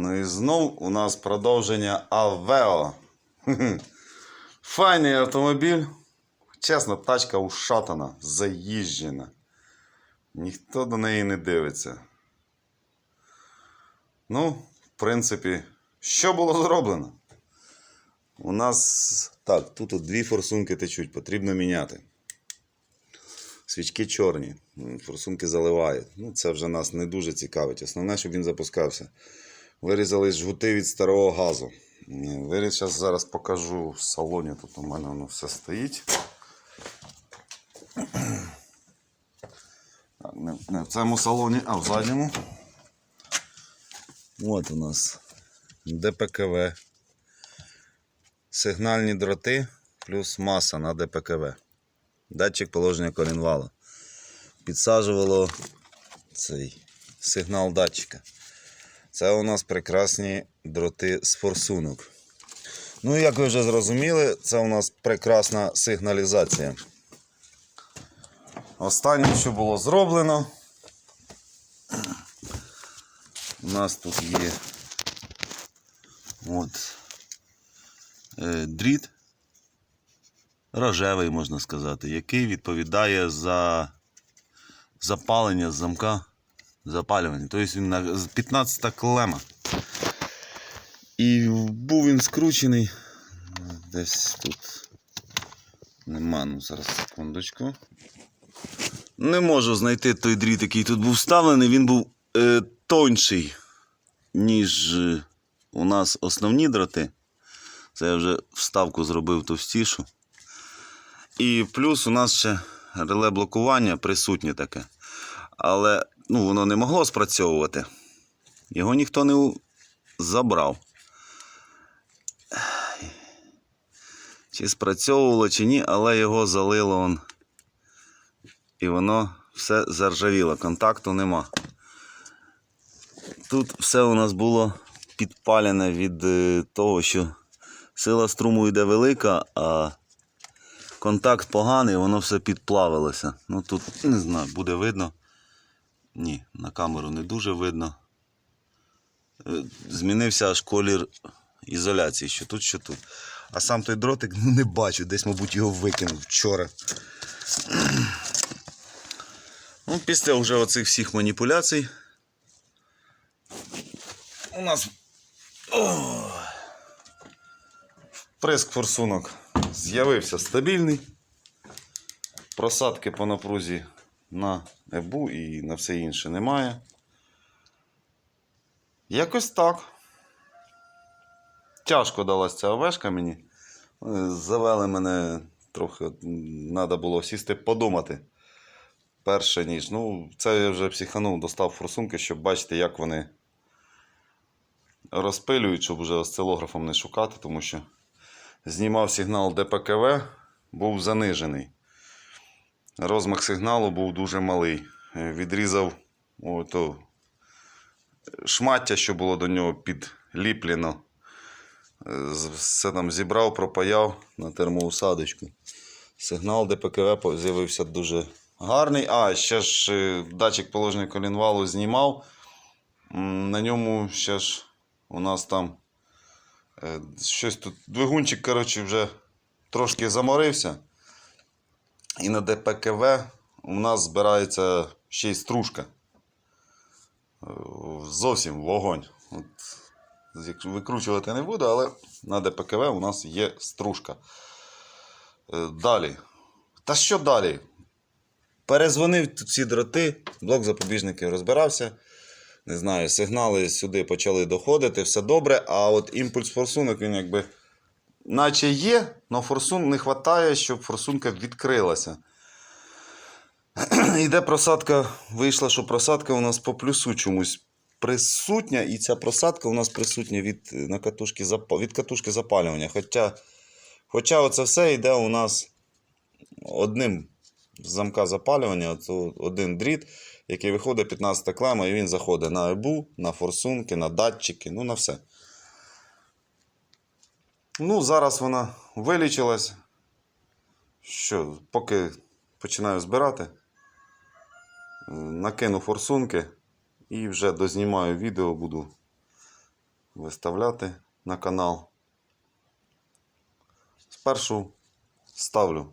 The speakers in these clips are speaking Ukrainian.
Ну і знов у нас продовження Авео. Файний автомобіль. Чесно, тачка ушатана, заїжджена. Ніхто до неї не дивиться. Ну, в принципі, що було зроблено? У нас. Так, тут от дві форсунки течуть, потрібно міняти. Свічки чорні, форсунки заливають. Ну, це вже нас не дуже цікавить. Основне, щоб він запускався. Вирізали жгути від старого газу. Виріз зараз, зараз покажу в салоні. Тут у мене воно все стоїть. Так, не, не в цьому салоні, а в задньому. От у нас ДПКВ. Сигнальні дроти плюс маса на ДПКВ. Датчик положення колінвала. Підсаджувало цей сигнал датчика. Це у нас прекрасні дроти з форсунок. Ну як ви вже зрозуміли, це у нас прекрасна сигналізація. Останнє, що було зроблено. У нас тут є от, е, дріт рожевий, можна сказати, який відповідає за запалення замка запалювання. Тобто він на з 15 клема. І був він скручений. Десь тут. Нема, ну зараз секундочку. Не можу знайти той дріт, який тут був вставлений. Він був е, тонший, ніж е, у нас основні дроти. Це я вже вставку зробив товстішу. І плюс у нас ще реле блокування присутнє таке. Але ну, воно не могло спрацьовувати. Його ніхто не забрав. Чи спрацьовувало, чи ні, але його залило он. І воно все заржавіло, контакту нема. Тут все у нас було підпалене від е, того, що сила струму йде велика, а контакт поганий, воно все підплавилося. Ну тут не знаю, буде видно. Ні, на камеру не дуже видно. Е, Змінився аж колір ізоляції, що тут, що тут. А сам той дротик ну, не бачу, десь, мабуть, його викинув вчора. Ну, після вже оцих всіх маніпуляцій. У нас О! приск форсунок з'явився стабільний. Просадки по напрузі на ебу і на все інше немає. Якось так. Тяжко далась ця овешка мені. Е, Завели мене трохи, треба було сісти подумати. Перше ніж. Ну, це я вже психанув, достав форсунки, щоб бачити, як вони розпилюють, щоб вже осцилографом не шукати, тому що знімав сигнал ДПКВ, був занижений. Розмах сигналу був дуже малий. Е, Відрізав ото шмаття, що було до нього підліплено. Е, Все там зібрав, пропаяв на термоусадочку. Сигнал ДПКВ з'явився дуже гарний. А, ще ж е, датчик положення колінвалу знімав. На ньому ще ж у нас там щось тут. Двигунчик, коротше, вже трошки заморився. І на ДПКВ у нас збирається ще й стружка. Е, Зовсім вогонь. От, викручувати не буду, але на ДПКВ у нас є стружка. Е, Далі. Та що далі? Перезвонив ці дроти, блок запобіжників розбирався. Не знаю, сигнали сюди почали доходити, все добре, а от імпульс форсунок він якби наче є, але форсун не вистачає, щоб форсунка відкрилася. Іде просадка, вийшла, що просадка у нас по плюсу чомусь присутня, і ця просадка у нас присутня від, е, на катушки, від катушки запалювання. Хоча, хоча оце все йде у нас одним з замка запалювання, то один дріт, який виходить 15 клема, і він заходить на ЕБУ, на форсунки, на датчики, ну на все. Ну, зараз вона вилічилась. Що, поки починаю збирати, накину форсунки і вже дознімаю відео, буду виставляти на канал. Спершу ставлю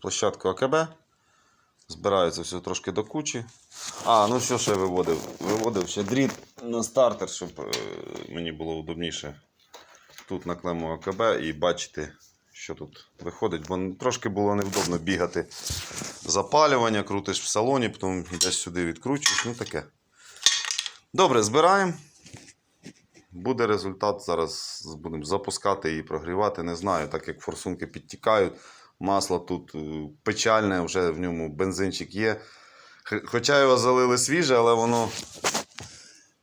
площадку АКБ. Збираю це все трошки до кучі. А, ну що ще виводив? Виводив ще дріт на стартер, щоб е, мені було удобніше тут на клему АКБ і бачити, що тут виходить. Бо трошки було невдобно бігати запалювання, крутиш в салоні, потім йдеш сюди, відкручуєш. Ну таке. Добре, збираємо. Буде результат. Зараз будемо запускати і прогрівати. Не знаю, так як форсунки підтікають. Масло тут е, печальне, вже в ньому бензинчик є. Хоча його залили свіже, але воно.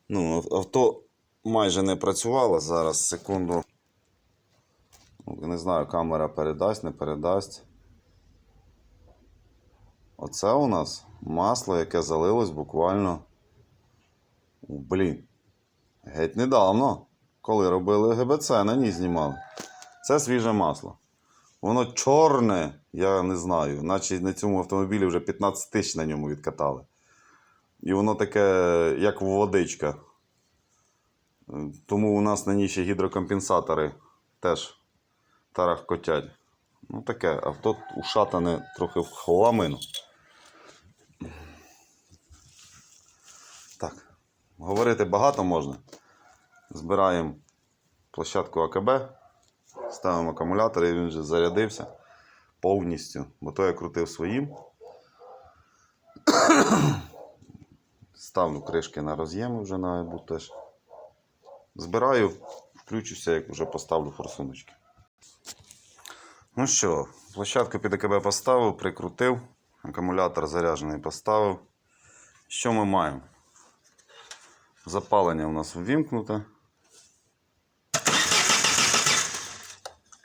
Ну, авто майже не працювало. Зараз, секунду. Не знаю, камера передасть, не передасть. Оце у нас масло, яке залилось буквально. Блін. Геть недавно, коли робили ГБЦ, на ній знімали. Це свіже масло. Воно чорне, я не знаю, наче на цьому автомобілі вже 15 тисяч на ньому відкатали. І воно таке, як водичка. Тому у нас на ній ще гідрокомпенсатори теж тарахкотять. Ну таке, авто ушатане трохи в хламину. Так, говорити багато можна. Збираємо площадку АКБ, ставимо акумулятор і він вже зарядився повністю. Бо то я крутив своїм. Ставлю кришки на роз'єми вже на теж. Збираю, включуся, як вже поставлю форсуночки. Ну що, площадку під АКБ поставив, прикрутив, акумулятор заряджений поставив. Що ми маємо? Запалення у нас ввімкнуте.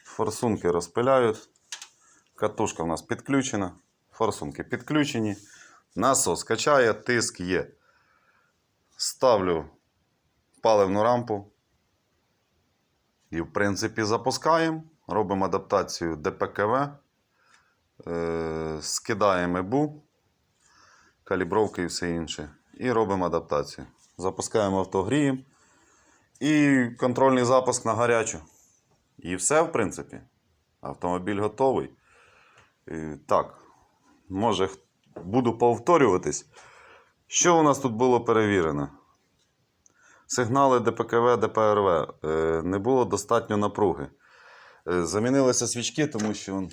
Форсунки розпиляють. Катушка у нас підключена. Форсунки підключені. Насос качає, тиск є. Ставлю паливну рампу. І, в принципі, запускаємо. Робимо адаптацію ДПКВ. Е, скидаємо ЕБУ, калібровки і все інше. І робимо адаптацію. Запускаємо автогрієм. І контрольний запуск на гарячу. І все, в принципі. Автомобіль готовий. Е, Так, може, буду повторюватись. Що у нас тут було перевірено? Сигнали ДПКВ, ДПРВ. Е, Не було достатньо напруги. Е, Замінилися свічки, тому що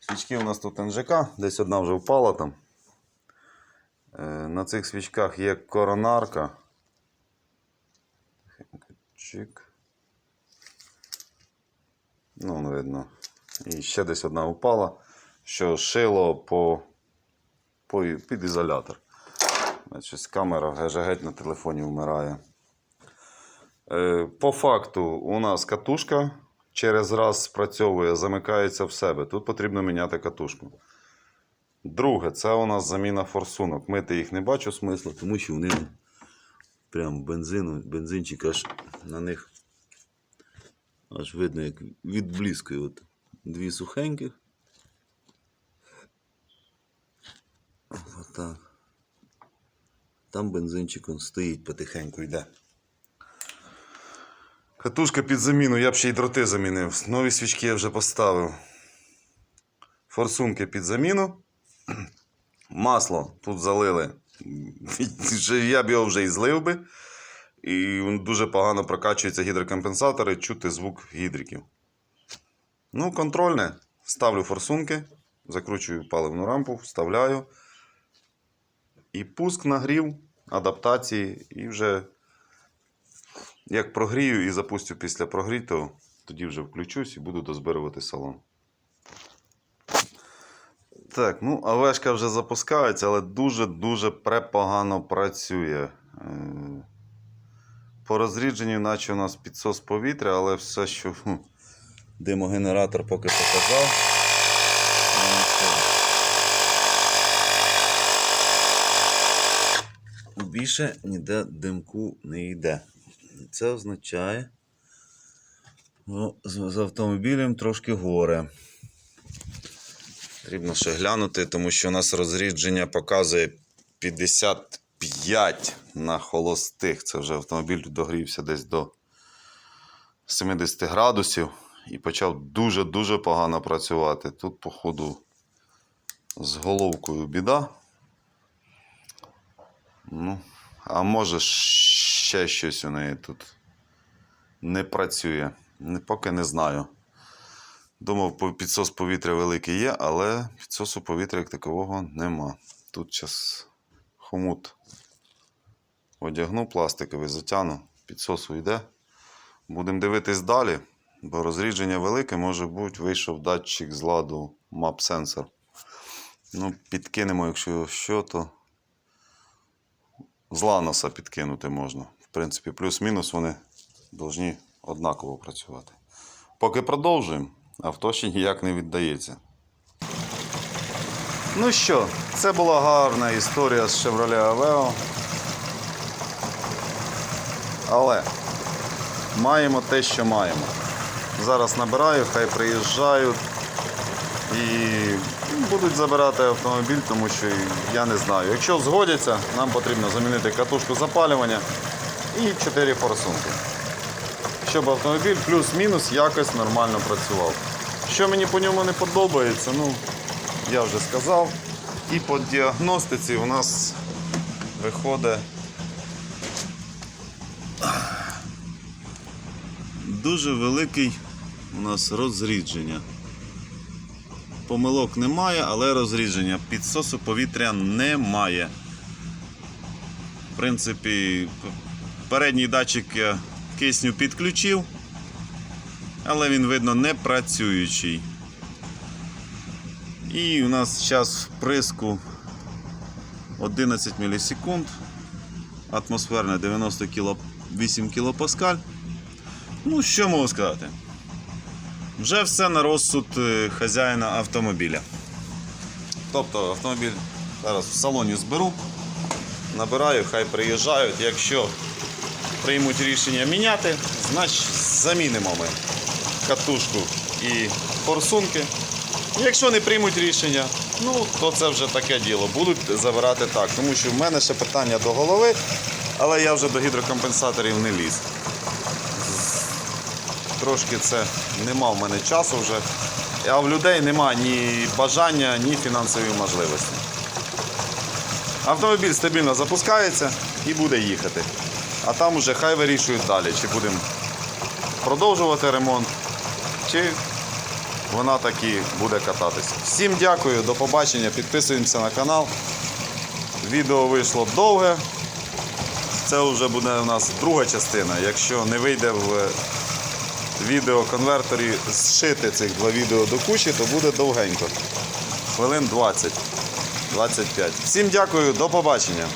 свічки у нас тут НЖК, десь одна вже впала там. Е, На цих свічках є коронарка. Чик. Ну, не видно. І ще десь одна впала, що шило по, по, під ізолятор. Щось камера геть на телефоні вмирає. Е, По факту, у нас катушка через раз спрацьовує, замикається в себе. Тут потрібно міняти катушку. Друге, це у нас заміна форсунок. Мити їх не бачу смислу, тому що вони прям бензину, бензинчик аж на них аж видно, як відблискує. От дві сухеньких. Отак. Там бензинчик он стоїть потихеньку йде. Катушка під заміну, я б ще й дроти замінив. Нові свічки я вже поставив. Форсунки під заміну. Масло тут залили. Я б його вже і злив би. І дуже погано прокачується гідрокомпенсатори, чути звук гідриків. Ну, контрольне. Ставлю форсунки, закручую паливну рампу, вставляю. І пуск нагрів, адаптації, і вже як прогрію і запустю після прогрітого, тоді вже включусь і буду дозбирувати салон. Так, ну АВшка вже запускається, але дуже-дуже препогано працює. Е, По розрідженню, наче у нас підсос повітря, але все, що димогенератор поки показав. ну. Більше ніде димку не йде. Це означає, ну, з, автомобілем трошки горе. Потрібно ще глянути, тому що у нас розрідження показує 55 на холостих. Це вже автомобіль догрівся десь до 70 градусів і почав дуже-дуже погано працювати. Тут, походу, з головкою біда. Ну, а може ще щось у неї тут не працює. Поки не знаю. Думав, підсос повітря великий є, але підсосу повітря як такового нема. Тут зараз хомут одягну пластиковий, затягну, підсос уйде. Будемо дивитись далі, бо розрідження велике, може бути, вийшов датчик з ладу map сенсор. Ну, підкинемо, якщо що, то з ланоса підкинути можна. В принципі, плюс-мінус вони повинні однаково працювати. Поки продовжуємо, авто ще ніяк не віддається. Ну що, це була гарна історія з Chevrolet Aveo. Але маємо те, що маємо. Зараз набираю, хай приїжджають і будуть забирати автомобіль, тому що я не знаю. Якщо згодяться, нам потрібно замінити катушку запалювання і 4 форсунки. Щоб автомобіль плюс-мінус якось нормально працював. Що мені по ньому не подобається, ну, я вже сказав. І по діагностиці у нас виходить дуже великий у нас розрідження. Помилок немає, але розрідження. Підсосу повітря немає. В принципі, передній датчик я кисню підключив, але він, видно, не працюючий. І у нас час вприску 11 мілісекунд. Атмосферне 90 кіло, 8 кілопаскаль. Ну, що можу сказати? Вже все на розсуд е, хазяїна автомобіля. Тобто автомобіль зараз в салоні зберу, набираю, хай приїжджають. Якщо приймуть рішення міняти, значить замінимо ми катушку і форсунки. Якщо не приймуть рішення, ну то це вже таке діло. Будуть забирати так. Тому що в мене ще питання до голови, але я вже до гідрокомпенсаторів не ліз. Трошки це нема в мене часу вже. А в людей нема ні бажання, ні фінансової можливості. Автомобіль стабільно запускається і буде їхати. А там уже хай вирішують далі, чи будемо продовжувати ремонт, чи вона таки буде кататися. Всім дякую, до побачення. Підписуємося на канал. Відео вийшло довге. Це вже буде у нас друга частина. Якщо не вийде в відеоконверторі зшити цих два відео до кучі, то буде довгенько. Хвилин 20. 25. Всім дякую, до побачення.